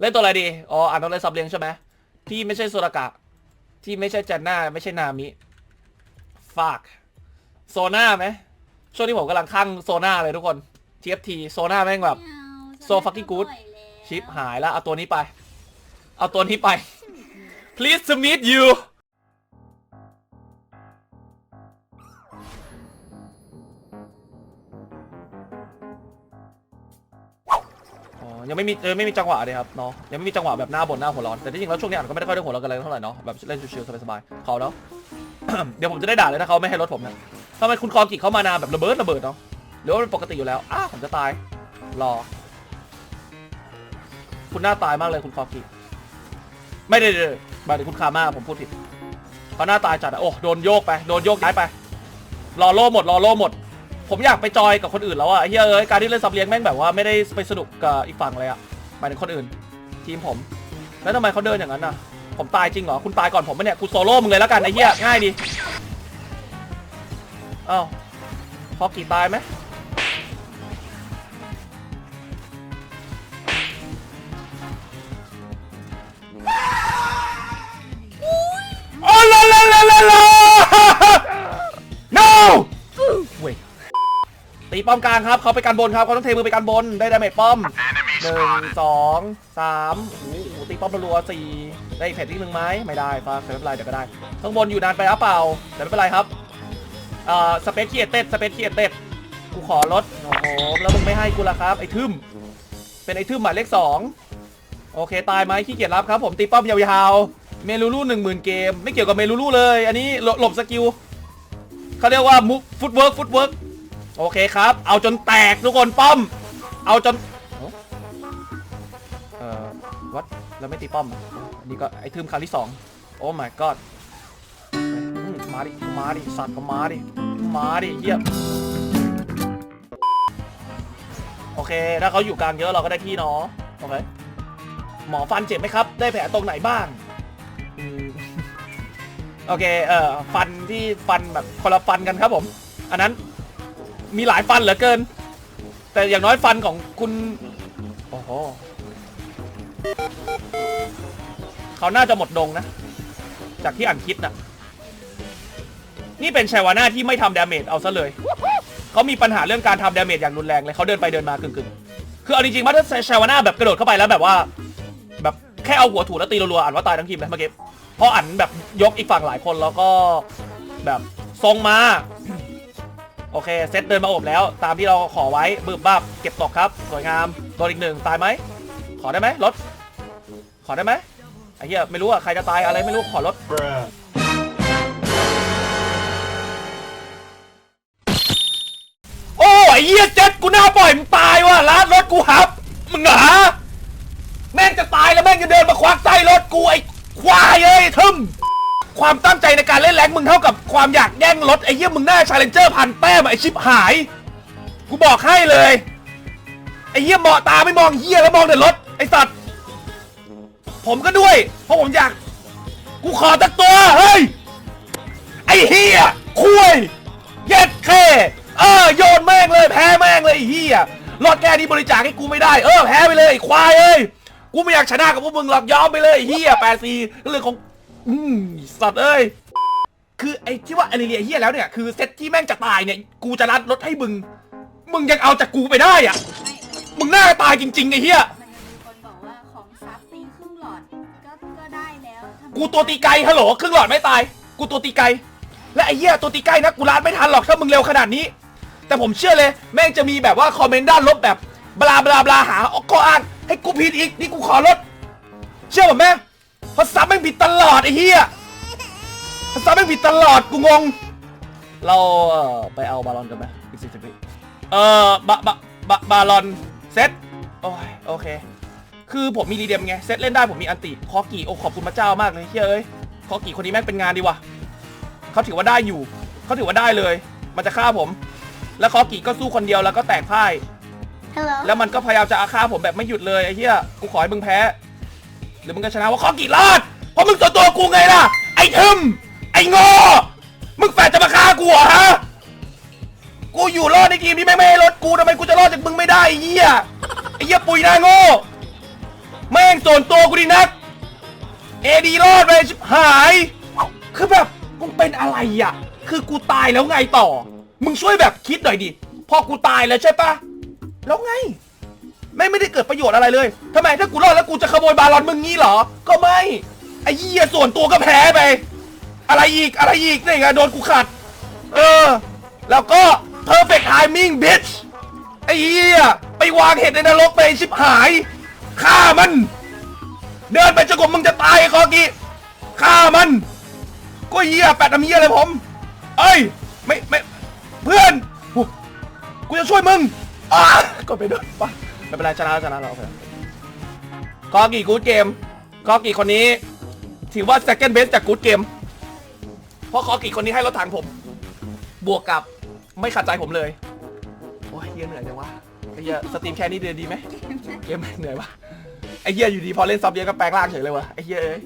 เล่นตัวอะไรดีอ๋ออ่านต้องเล่นซับเลียงใช่ไหมที่ไม่ใช่โซรากะ ที่ไม่ใช่จันน่าไม่ใช่นามิฝากโซน่าไหมช่วงนี้ผมกำลังข้างโซน่าเลยทุกคน TFT โซน่าแม่งแบบ So fucking good ชิปหายแล้วเอาตัวนี้ไป เอาตัวนี้ไป please to meet you อ๋อยังไม่มีเออไม่มีจังหวะเลยครับเนาะยังไม่มีจังหวะแบบหน้าบนหน้าหัวร้อนแต่ที่จริงแล้วช่วงนี้อ่านก็ไม่ได้ค่อยได้หัวร้อนกันเลยเท่าไหร่เนาะแบบเล่นชิวๆสบายๆเขาเนาะเดี๋ยวผมจะได้ด่าเลยถ้าเขาไม่ให้รถผมนะทำไมคุณคอกิเขามานานแบบระเบิดระเบิดเนาะหรือว่าเป็นปกติอยู่แล้วอ้าผมจะตายรอ คุณหน้าตายมากเลยคุณคอกิไม่ได้เลยหมายถึงคุณคาม่าผมพูดผิดเขาหน้าตายจัดอะโอ้โดนโยกไปโดนโยกย้ายไป รอโล่หมดรอโล่หมด ผมอยากไปจอยกับคนอื่นแล้วอะเฮียเอ้ยการที่เล่นซับเลี้ยงแม่งแบบว่าไม่ได้ไปสนุกกับอีกฝั่งเลยอะหมายถึงคนอื่น ทีมผม แล้วทำไมเขาเดินอย่างนั้นน่ะผมตายจริงเหรอ คุณตายก่อนผมปะเนี่ย กูโซโล่มึงเลยแล้วกันไอ้เหี้ยง่ายดีอ้าวพอกี่ตายไหม ตีป้อมกลางครับเขาไปการบนครับเขาต้องเทมือไปการบนได้ดาเมจป้อมหนึ่งสองสามโอ้โหตีป้อมรัวๆสี่ได้อีกเพจที่หนึ่งไหมไม่ได้ฟ้าไม่เป็นไรเดี๋ยวก็ได้ข้างบนอยู่นานไปหรือเปล่าแต่ไม่เป็นไรครับเอ่อสเปซคีเอเต็ดสเปซคีเอเต็ดกูขอลดโอ้โหแล้วมึงไม่ให้กูละครับไอ้ทึมเป็นไอ้ทึมหมายเลขสองโอเคตายไหมขี้เกียจรับครับ ผมตีป้อมยาวๆเมลูลูหนึ่งหมื่นเกม ไม่เกี่ยวกับเมลูลูเลย อันนี้หลบหลบสกิลเขาเรียกว่ามุฟุตเวิร์กฟุตเวิร์ก โอเคครับ เอาจนแตกทุกคนป้อม เอาจนเอ่อวัดแล้วไม่ตีป้อมอันนี้ก็ไอ้ทึมครั้งที่สองโอ้ my god มาดิ มาดิ สัตว์ก็มาดิ มาดิเยี่ยมโอเค ถ้าเขาอยู่กลางเยอะเราก็ได้ที่เนาะโอเค หมอฟันเจ็บไหมครับ ได้แผลตรงไหนบ้างโอเค เอ่อ ฟันที่ฟันแบบคนละฟันกันครับผม อันนั้น มีหลายฟันเหลือเกิน แต่อย่างน้อยฟันของคุณโอ้โหเขาน่าจะหมดดงนะ จากที่อ่านคิดนะนี่เป็นชัยวาน่าที่ไม่ทำดาเมจเอาซะเลย เขามีปัญหาเรื่องการทำดาเมจอย่างรุนแรงเลยเขาเดินไปเดินมากึ่งๆ คือเอาจริงๆว่าถ้าชัยวาน่าแบบกระโดดเข้าไปแล้วแบบว่า แบบแค่เอาหัวถูแล้วตีรัวๆอ่านว่าตายทั้งทีมเลยเมื่อกี้เพราะอ่านแบบยกอีกฝั่งหลายคนแล้วก็แบบทรงมา โอเค เซตเดินมาโอบแล้ว ตามที่เราขอไว้บึบบ้าบเก็บตกครับ สวยงามโดนอีกหนึ่งตายไหม ขอได้ไหมรถ ขอได้ไหมไอ้เหี้ยไม่รู้อะใครจะตายอะไรไม่รู้ขอรถ โอ้ไอ้เหี้ยเจ็ดกูน่าปล่อยมึงตายว่ะร้านรถกูหับ มึงเหรอแม่งจะตายแล้วแม่งจะเดินมาควักไส้รถกูไอ้ควายเอ้ยทึม ความตั้งใจในการเล่นแรงมึงเท่ากับความอยากแย่งรถไอ้เหี้ยมึงหน้าชาเลนเจอร์พันแต้มไอ้ชิบหายกูบอกให้เลยไอ้เหี้ยเหมาะตาไม่มองเหี้ยแล้วมองแต่รถไอ้สัตว์ผมก็ด้วย เพราะผมอยาก กูขอตักตัวเฮ้ยไอ้เหี้ยคุยเย็ดเคเออโยนแม่งเลยแพ้แม่งเลยไอ้เหี้ยรอดแก้นี้บริจาคให้กูไม่ได้เออแพ้ไปเลยควายเอ้ยกูไม่อยากชนะกับพวกมึงหรอกยอมไปเลยไอ้เหี้ยแปดสี่เรื่องของ อืมสัตว์เอ้ย คือไอ้ที่ว่าอลิเลียเฮียแล้วเนี่ยคือเซตที่แม่งจะตายเนี่ย กูจะรัดรถให้มึง มึงยังเอาจากกูไปได้อะไม่มึงน่าตายจริงๆไอ้เฮียมันมีคนบอกว่าของซับตีครึ่งหลอดก็ก็ได้แล้วทำไมกูตัวตีไกลฮัลโหลครึ่งหลอดไม่ตาย กูตัวตีไกล และไอ้เหี้ยตัวตีไกลนะกูรัดไม่ทันหรอกถ้ามึงเร็วขนาดนี้ แต่ผมเชื่อเลย แม่งจะมีแบบว่าคอมเมนต์ด้านลบแบบบลาบลาบลาหาข้ออ้างให้กูผิดอีกนี่กูขอลดเชื่อผมไหม เพราะซับแม่งผิดตลอดไอ้เหี้ยเพราะซับแม่งผิดตลอดกูงง เราเอ่อไปเอาบาลอนกันไหมอีกสิบสิบวิเอ่อบาบาบาบาลอนเซตโอ้ยโอเค คือผมมีรีเดียมไงเซตเล่นได้ผมมีอันติคอกี่โอ้ขอบคุณพระเจ้ามากเลยเฮ้ยเอ้ยคอกี่คนนี้แม่งเป็นงานดีว่ะเขาถือว่าได้อยู่เขาถือว่าได้เลย มันจะฆ่าผม แล้วคอกี่ก็สู้คนเดียวแล้วก็แตกพ่าย Hello แล้วมันก็พยายามจะอาฆาตผมแบบไม่หยุดเลยไอ้เหี้ยกูขอให้มึงแพ้ หรือมึงก็ชนะว่าข้อกี่รอดเพราะมึงตัวตัวกูไงล่ะ ไอ้ทึมไอ้โง่มึงแฝดจะมาฆ่ากูเหรอฮะ กูอยู่รอดในทีมที่แม่งไม่ให้รถกูทำไมกูจะรอดจากมึงไม่ได้ไอ้เหี้ยไอ้เหี้ยปุยหนาโง่แม่งส่วนตัวกูดีนักเอดีรอดไปชิบหาย คือแบบมึงเป็นอะไรอะ คือกูตายแล้วไงต่อ มึงช่วยแบบคิดหน่อยดิ พอกูตายแล้วใช่ปะ แล้วไง ไม่งไม่ได้เกิดประโยชน์อะไรเลยทำไมถ้ากูรอดแล้วกูจะขโมยบาลอนมึงงี้เหรอ ก็ไม่ ไอ้เหี้ยส่วนตัวก็แพ้ไป อะไรอีกอะไรอีกนี่ไงโดนกูขัด เออ แล้วก็ perfect timing bitch ไอ้เหี้ยไปวางเห็ดในนรกไปชิบหายฆ่ามัน เดินไปจนกว่ามึงจะตายคอกี้ฆ่ามันก็เหี้ยแปดน้ำเหี้ยอะไรผม เอ้ยไม่ไม่เพื่อน กูจะช่วยมึงอะก็ไปด้วยปะ ไม่เป็นไรชนะแล้วชนะแล้วโอเคคอกี่กูดเกมคอกี่คนนี้ถือว่า second best จากกูดเกมเพราะคอกี่คนนี้ให้รถถังผม บวกกับไม่ขัดใจผมเลย โอ้ยเฮียเหนื่อยจังวะไอ้เฮียสตรีมแค่นี้เดือดีไหมเกมเหนื่อยวะไอ้เฮียอยู่ดีพอเล่นซับเยอะก็แปลงร่างเฉยเลยวะไอ้เฮียเอ้ย